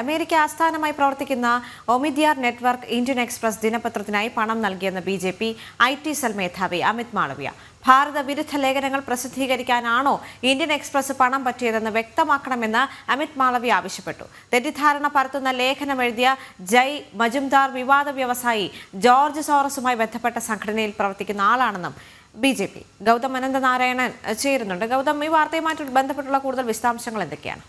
America ആസ്ഥാനമായി പ്രവർത്തിക്കുന്ന Omidyar network Indian Express ദിനപത്രത്തിനായി പണം നൽകിയെന്ന് B J P I T cell മേധാവി അമിത് മാളവ്യ. ഭാരത വിരുദ്ധ ലേഖനങ്ങൾ പ്രസിദ്ധീകരിക്കാനാണോ ഇന്ത്യൻ എക്സ്പ്രസ് പണം പറ്റിയതെന്ന് വ്യക്തമാക്കണമെന്ന് അമിത് മാളവ്യ ആവശ്യപ്പെട്ടു. തെറ്റിദ്ധാരണ പരത്തുന്ന ലേഖനം എഴുതിയ ജയ് മജുംദാർ വിവാദ വ്യവസായി ജോർജ് സോറസുമായി ബന്ധപ്പെട്ട സംഘടനയിൽ പ്രവർത്തിക്കുന്ന ആളാണെന്നും B J P. Gautam Ananthanarayanan ചേരുന്നുണ്ട്. ഗൗതം ഈ വാർത്തയുമായിട്ട് ബന്ധപ്പെട്ടുള്ള കൂടുതൽ വിശദാംശങ്ങൾ എന്തൊക്കെയാണ്?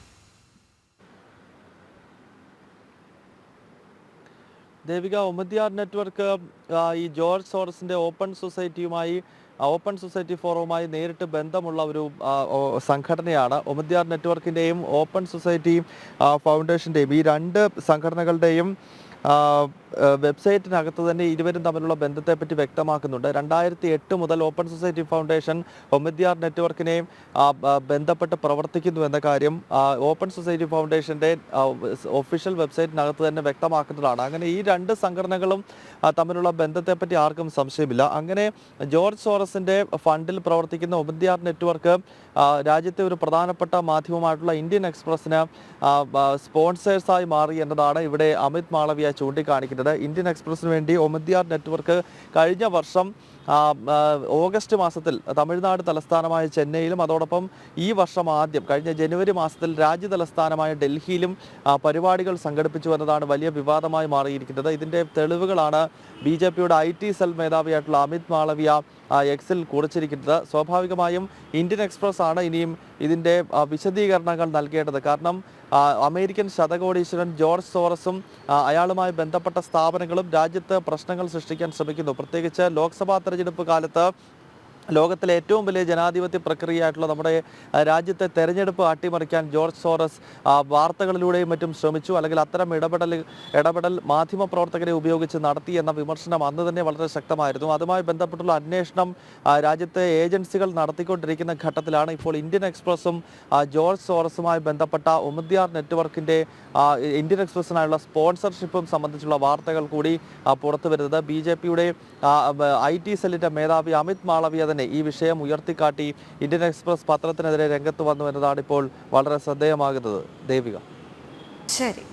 ദേവിക ഒമദ്യാർ നെറ്റ്വർക്ക് ഈ ജോർജ് സോറസിന്റെ ഓപ്പൺ സൊസൈറ്റിയുമായി ഓപ്പൺ സൊസൈറ്റി ഫോറവുമായി നേരിട്ട് ബന്ധമുള്ള ഒരു സംഘടനയാണ്. ഒമദ്യാർ നെറ്റ്വർക്കിന്റെയും ഓപ്പൺ സൊസൈറ്റി ഫൗണ്ടേഷന്റെയും ഈ രണ്ട് സംഘടനകളുടെയും വെബ്സൈറ്റിനകത്ത് തന്നെ ഇരുവരും തമ്മിലുള്ള ബന്ധത്തെപ്പറ്റി വ്യക്തമാക്കുന്നുണ്ട്. രണ്ടായിരത്തി എട്ട് മുതൽ ഓപ്പൺ സൊസൈറ്റി ഫൗണ്ടേഷൻ ഒമദ്യാർ നെറ്റ്വർക്കിനെയും ബന്ധപ്പെട്ട് പ്രവർത്തിക്കുന്നു എന്ന കാര്യം ഓപ്പൺ സൊസൈറ്റി ഫൗണ്ടേഷന്റെ ഒഫീഷ്യൽ വെബ്സൈറ്റിനകത്ത് തന്നെ വ്യക്തമാക്കുന്നതാണ്. അങ്ങനെ ഈ രണ്ട് സംഘടനകളും തമ്മിലുള്ള ബന്ധത്തെപ്പറ്റി ആർക്കും സംശയമില്ല. അങ്ങനെ ജോർജ് സോറസിന്റെ ഫണ്ടിൽ പ്രവർത്തിക്കുന്ന ഒമദ്യാർ നെറ്റ്വർക്ക് രാജ്യത്തെ ഒരു പ്രധാനപ്പെട്ട മാധ്യമമായിട്ടുള്ള ഇന്ത്യൻ എക്സ്പ്രസിന് ആ, സ്പോൺസേഴ്സായി മാറി എന്നതാണ് ഇവിടെ അമിത് മാളവിയ ചൂണ്ടിക്കാണിക്കുന്നത്. ഇന്ത്യൻ എക്സ്പ്രസിന് വേണ്ടി ഒമദ്യാർ നെറ്റ്വർക്ക് കഴിഞ്ഞ വർഷം ഓഗസ്റ്റ് മാസത്തിൽ തമിഴ്നാട് തലസ്ഥാനമായ ചെന്നൈയിലും അതോടൊപ്പം ഈ വർഷം ആദ്യം കഴിഞ്ഞ ജനുവരി മാസത്തിൽ രാജ്യ തലസ്ഥാനമായ ഡൽഹിയിലും പരിപാടികൾ സംഘടിപ്പിച്ചു എന്നതാണ് വലിയ വിവാദമായി മാറിയിരിക്കുന്നത്. ഇതിന്റെ തെളിവുകളാണ് ബി ജെ പിയുടെ ഐ ടി സെൽ മേധാവിയായിട്ടുള്ള അമിത് മാളവിയ എക്സിൽ കുറിച്ചിരിക്കുന്നത്. സ്വാഭാവികമായും ഇന്ത്യൻ എക്സ്പ്രസ് ആണ് ഇനിയും ഇതിന്റെ വിശദീകരണങ്ങൾ നൽകേണ്ടത്. കാരണം അമേരിക്കൻ ശതകോടീശ്വരൻ ജോർജ് സോറസും അയാളുമായി ബന്ധപ്പെട്ട സ്ഥാപനങ്ങളും രാജ്യത്ത് പ്രശ്നങ്ങൾ സൃഷ്ടിക്കാൻ ശ്രമിക്കുന്നു. പ്രത്യേകിച്ച് ലോക്സഭാ തെരഞ്ഞെടുപ്പ് കാലത്ത് ലോകത്തിലെ ഏറ്റവും വലിയ ജനാധിപത്യ പ്രക്രിയയായിട്ടുള്ള നമ്മുടെ രാജ്യത്തെ തെരഞ്ഞെടുപ്പ് അട്ടിമറിക്കാൻ ജോർജ് സോറസ് വാർത്തകളിലൂടെയും മറ്റും ശ്രമിച്ചു. അല്ലെങ്കിൽ അത്തരം ഇടപെടൽ ഇടപെടൽ മാധ്യമ പ്രവർത്തകരെ ഉപയോഗിച്ച് നടത്തി എന്ന വിമർശനം അന്ന് തന്നെ വളരെ ശക്തമായിരുന്നു. അതുമായി ബന്ധപ്പെട്ടുള്ള അന്വേഷണം രാജ്യത്തെ ഏജൻസികൾ നടത്തിക്കൊണ്ടിരിക്കുന്ന ഘട്ടത്തിലാണ് ഇപ്പോൾ ഇന്ത്യൻ എക്സ്പ്രസും ജോർജ് സോറസുമായി ബന്ധപ്പെട്ട ഉമദ്യാർ നെറ്റ്വർക്കിന്റെ ഇന്ത്യൻ എക്സ്പ്രസിനായുള്ള സ്പോൺസർഷിപ്പും സംബന്ധിച്ചുള്ള വാർത്തകൾ കൂടി പുറത്തു വരുന്നത് ബി ജെ പിയുടെ ഐ ടി സെല്ലിന്റെ മേധാവി അമിത് മാളവിയ തന്നെ ഈ വിഷയം ഉയർത്തിക്കാട്ടി ഇന്ത്യൻ എക്സ്പ്രസ് പത്രത്തിനെതിരെ രംഗത്ത് വന്നു എന്നതാണ് ഇപ്പോൾ വളരെ ശ്രദ്ധേയമാകുന്നത്. ദേവിക. ശരി.